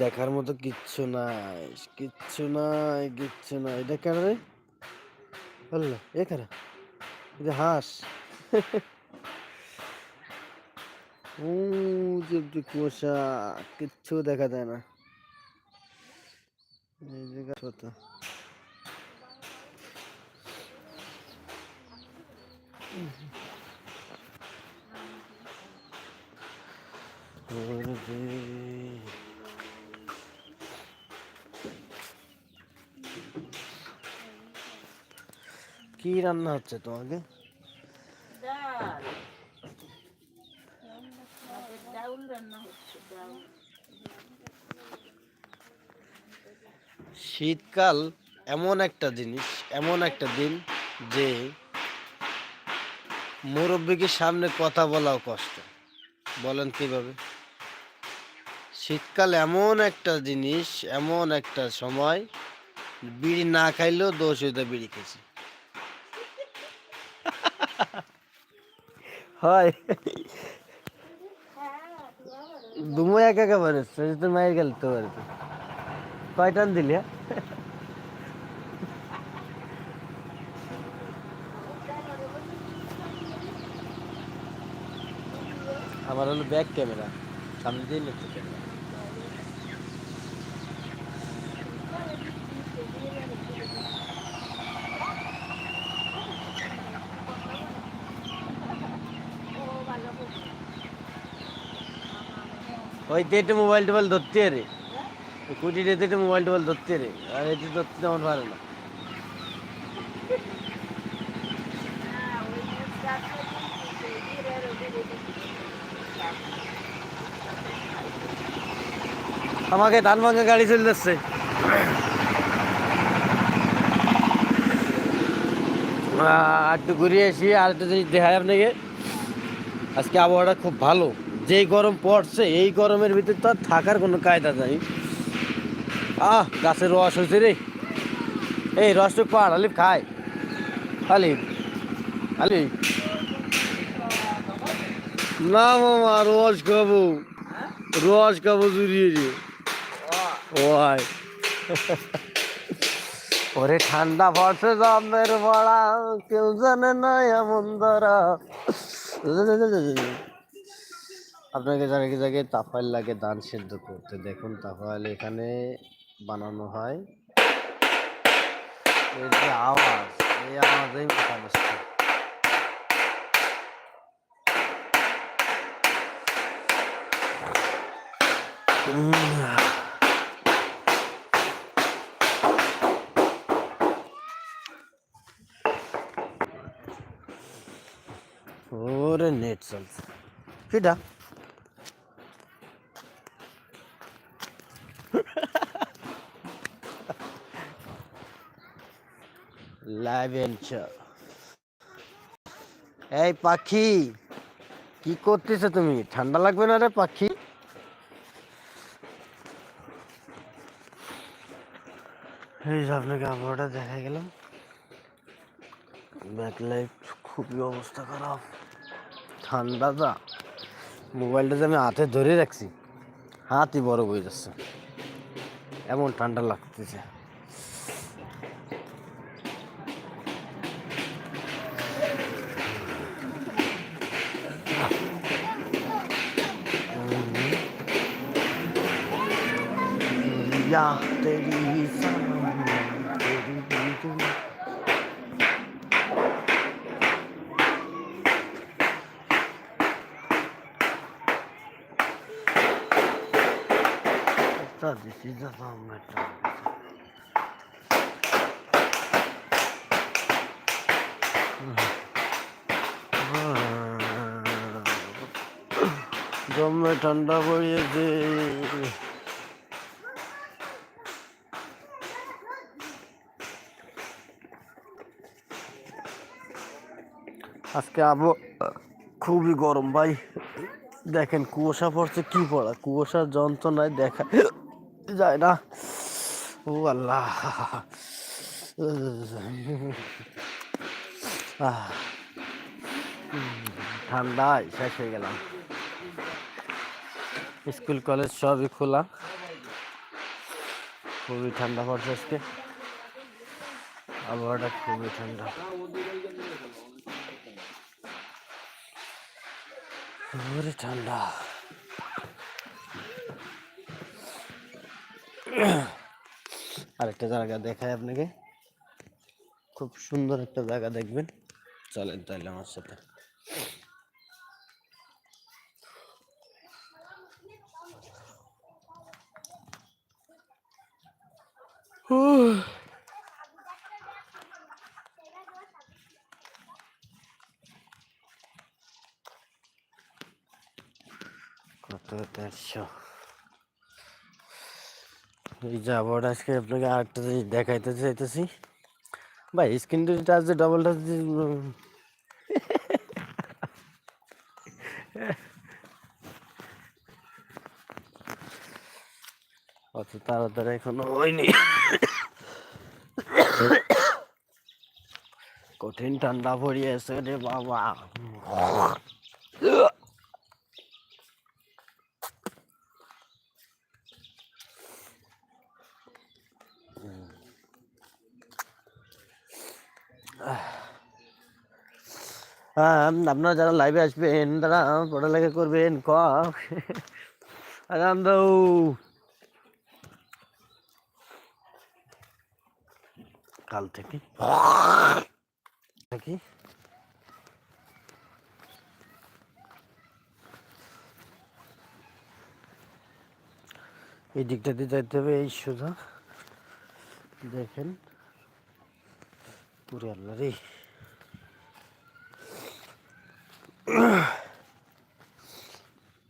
দেখার মতো কিচ্ছু নাই কিচ্ছু নাই কিচ্ছু নাই। এটা কেন রে? বলল এ কারা? এটা হাঁস। ও যে কুয়াশা, কিচ্ছু দেখা যায় না। এই যে পাতা। কি রান্না হচ্ছে তোমাকে? শীতকাল এমন একটা জিনিস, এমন একটা দিন যে মুরব্বীকে সামনে কথা বলাও কষ্ট। বলেন কীভাবে? শীতকাল এমন একটা জিনিস, এমন একটা সময়, বিড়ি না খাইলেও দোষ হইতে বিড়ি খেয়েছি। হয়। দুমো একা একা পারে তো মায়ের গেল তো পারে কয়টান দিলি হ্যাঁ? আমার হলো ব্যাক ক্যামেরা সামনে দিয়ে নিচ্ছে ক্যামেরা ওই তেটে মোবাইল টোবাইল ধরতে রে। কুটি রেতে মোবাইল টোবাইল ধরতে রে। আর এতে ধরতে তেমন পারে না। আমাকে ধান ভাঙা গাড়ি চলে যাচ্ছে। একটু ঘুরিয়ে আসি, আর একটু জিনিস দেখায় আপনাকে। আজকে আবহাওয়াটা খুব ভালো। যেই গরম পড়ছে, এই গরমের ভিতরে তো থাকার কোনো কায়দা নাই। আহ গাছের রস হয়েছে রে। এই রসটুক পাড়, আলিফ খায় আলিফ আলিফ। না মামা, রস খাব। রস খাব জুড়িয়ে রে ওয়াই। ওরে ঠান্ডা পড়ছে জমের বড়া কেউ জানে না এমন ধরা। আপনাকে জায়গায় জায়গায় তাফাইল লাগে ধান সেদ্ধ করতে? দেখুন, তাফাইল এখানে বানানো হয়। এই যে আওয়াজ, এই আওয়াজেই মাথা উম। ওরে নেট চলছে। কিটা এই পাখি কি করতেছো তুমি? ঠান্ডা লাগবে না রে পাখি? এই যে আপনাকে আবহাওয়াটা দেখা গেলাম। ব্যাকলাইট খুবই অবস্থা খারাপ। ঠান্ডা যা। মোবাইলটা যে আমি হাতে ধরে রাখছি হাতই বড় হয়ে যাচ্ছে। এমন ঠান্ডা লাগতেছে। या तेरी सामने तेरी बिल्कुल Sta decisa fa un metro. জমে ঠান্ডা পড়িয়েছে আজকে আবো, খুবই গরম ভাই। দেখেন কুয়াশা পড়ছে, কি পড়া? কুয়াশার যন্ত্রণায় দেখা যায় না। ও আল্লাহ। ঠান্ডায় শেষ হয়ে গেলাম। স্কুল, কলেজ সবই খোলা। খুবই ঠান্ডা পড়ছে আজকে। আবহাওয়াটা খুবই ঠান্ডা। ঠান্ডা। আরেকটা জায়গা দেখায় আপনাকে। খুব সুন্দর একটা জায়গা দেখবেন। চলেন তাহলে আমার সাথে। কত দেড়শো এই যাব আজকে আপনাকে আরেকটা জিনিস দেখাইতে চাইতেছি। ভাই, স্ক্রিন টাচ যে ডবল টাচ অত তাড়াতাড়ি এখনও হয়নি। কঠিন ঠান্ডা পড়িয়েছে রে বাবা হ্যাঁ আপনারা যারা লাইভে আসবেন, তারা পড়ালেখা করবেন, ক? কাল থেকে। নাকি? এই দিকটা দিয়ে যাইতে হবে, এই সোজা। দেখেন। পুরে আল্লাহ রে।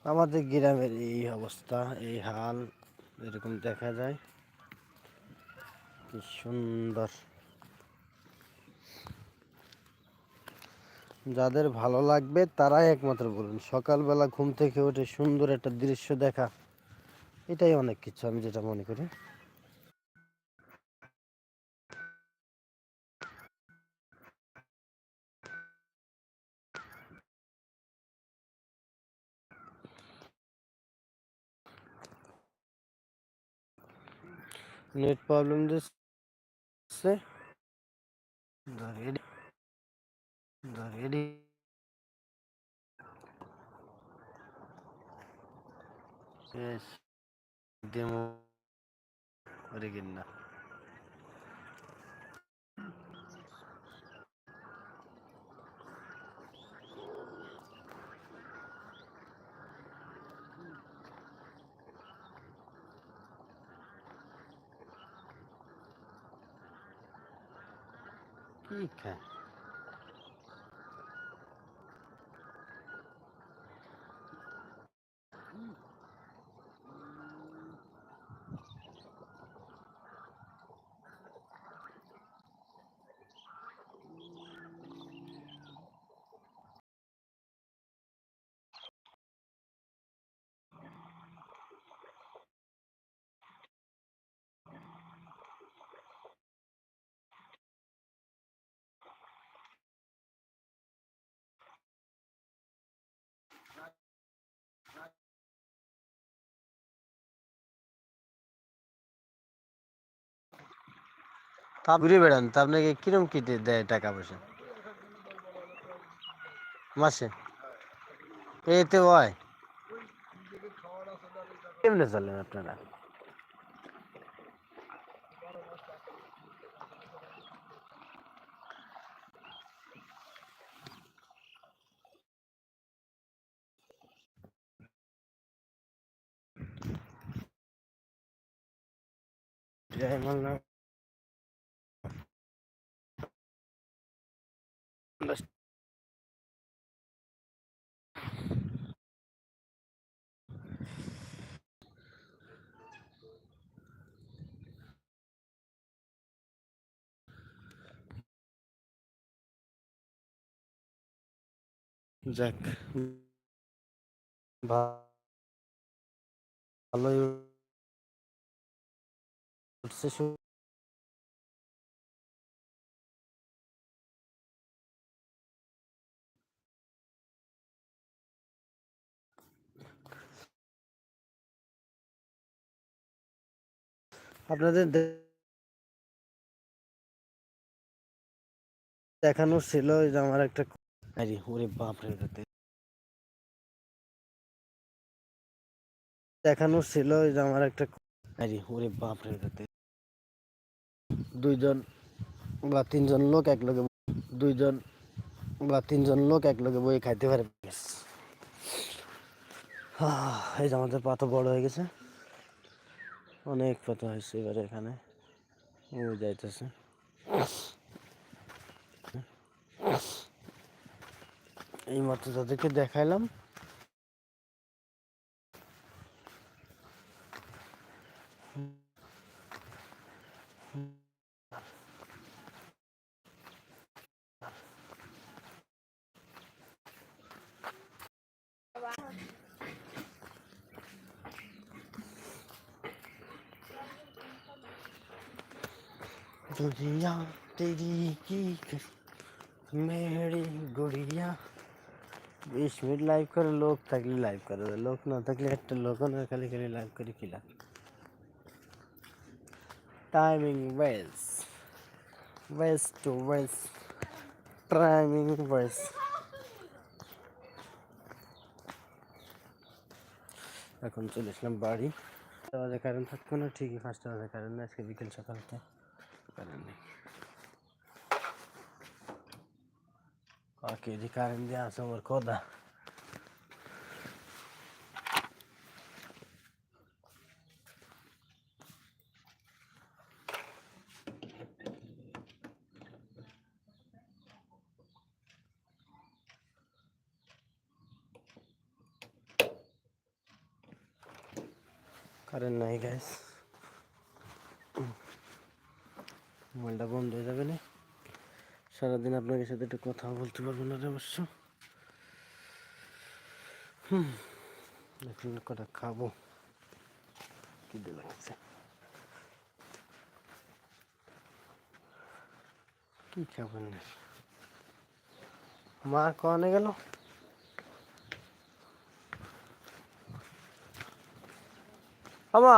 আমাদের গ্রামের এই অবস্থা, এই হাল এরকম দেখা যায়, কি সুন্দর। যাদের ভালো লাগবে তারাই একমাত্র বলুন। সকালবেলা ঘুম থেকে উঠে সুন্দর একটা দৃশ্য দেখা, এটাই অনেক কিছু আমি যেটা মনে করি। নেট প্রবলেম দিচ্ছে ধরে ধরে শেষ ডেমো করে কিনা ठीक Okay. তা ঘুরে বেড়ান তা আপনাকে কিরম কি দে- দেয় টাকা পয়সা মাসে? এতে হয় কেমনে চলেন আপনারা? জয় মাল্লা যাক ভালোই আপনাদের দেখানো ছিল যে আমার একটা আরে ওরে বাপ। দেখানো ছিল যে আমার একটা আরে ওরে বাপ। দুইজন বা তিনজন লোক এক লগে দুইজন বা তিনজন লোক এক লগে বই খাইতে পারে এই যে আমাদের পাতা বড় হয়ে গেছে অনেক পাতা হয়েছে এবারে এখানে। ও যাইতেছে। এই মাত্র তাদেরকে দেখাইলাম। दुनिया तेरी की मेरी गुड़िया বিশ মিনিট লাইভ করে লোক থাকলে লাইভ করে লোক না থাকলে একটা লোক না খালি খালি লাইভ করে কি লাভ timing waste waste to waste timing waste এখন চলে আসলাম বাড়ি আমাদের কারেন্ট থাকতো না ঠিকই পাঁচটা বাজে কারেন্ট নেই আজকে বিকেল সকালতে কারেন্ট নেই কেজি কারেন্ট দিয়ে আসে ওর কথা কারেন্ট নাই গ্যাস মোবাইলটা বন্ধ হয়ে যাবে না। সারাদিন আপনাদের সাথে একটু কথা বলতে পারব না অবশ্য। হুম, এখন কটা খাব? খিদে লাগছে? কি খাবেন মা কনে গেল? আমা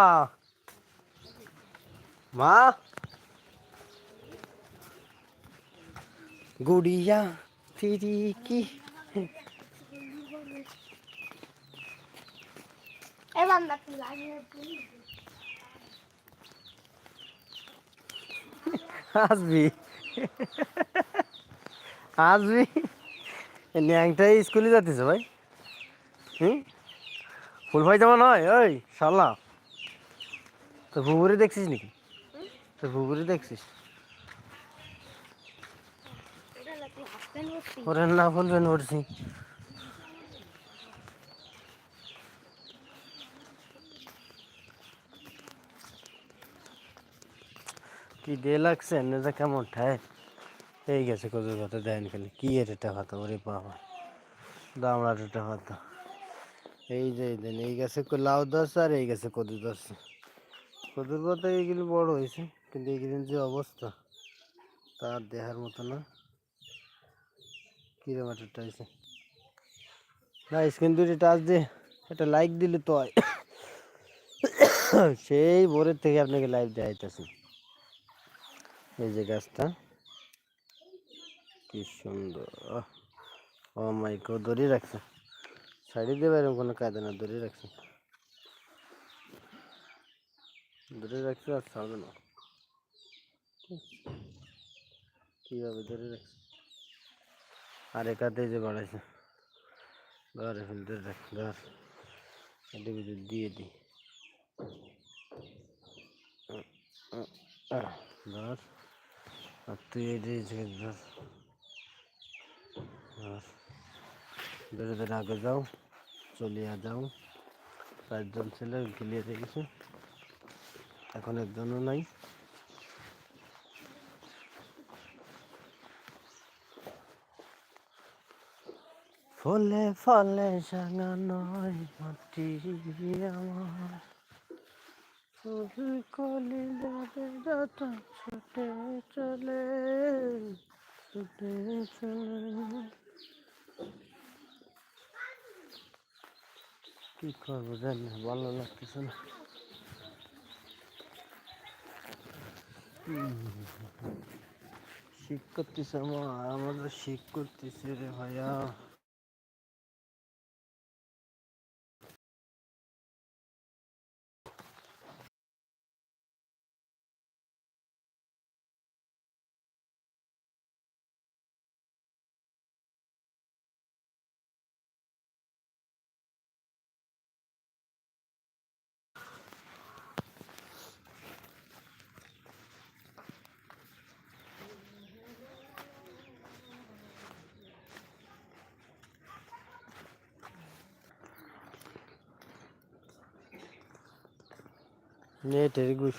মা? গুড়িয়া ফিরিকি আসবি আসবি ন্যাংটাই স্কুলে যাচ্ছিস ভাই হুম ফুল ভাই যেমন নয় ওই সাল্লা তো ভুবুরি দেখছিস নাকি তো ভুবুরি দেখছিস নাকি হাসবেন ভর্তি ওরে না বলবেন পড়ছি কি দিয়ে লাগছে? নেজা কেমন ঠায়। এই গেছে কচুর কথা দেন খালি। কি এটা কথা ওরে বাবা। দামড়ার এটা কথা এই যে, এই দেন, এই গাছে লাউ ধরছে আর এই গাছে কদু ধরছে কদুর পাতা এইগুলো বড় হয়েছে, কিন্তু এইগুলির যে অবস্থা, তার দেহার মতো না। কিরম একটা হয়েছে না স্ক্রিন দুটি টাচ দিয়ে একটা লাইক দিলে তো হয় সেই ভোরের থেকে আপনাকে লাইভ দেখাইতেছি এই যে গাছটা কি সুন্দর ও মাই গো দড়ি রাখছে সাইডে দেবে এরকম কোনো কায়দা না দড়ি রাখছে দড়ি রাখছে আর ছাড়বে না কীভাবে ধরে রাখছে আর একাতে যে বাড়াইছে ঘরে ফিল্টার রাখ ধর এটি ভিতর দিয়ে দিই। ধর আর তুই এই যে ধর ধর ধরে ধরে আগে যাও, চলিয়া যাও। চারজন ছেলে গিলিয়ে রেখেছে। এখন একজনও নাই। ফলে ফলে সাঙানয় মাটি আমার। ফুল কলি যাবে যত ছুটে চলে ছুটে চলে। কি করব জানি ভালো লাগতেছে না। শিক করতেছে আমার আমাদের শিক করতেছে রে ভাইয়া। নেটের গুছ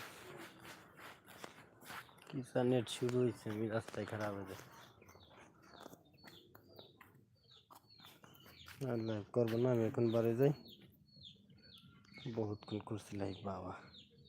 কিসা নেট শুরু হয়েছে আমি রাস্তায় খারাপ হয়েছে আর লাইভ করব না আমি এখন বাড়ি যাই বহুতক্ষণ করছি লাইভ বাবা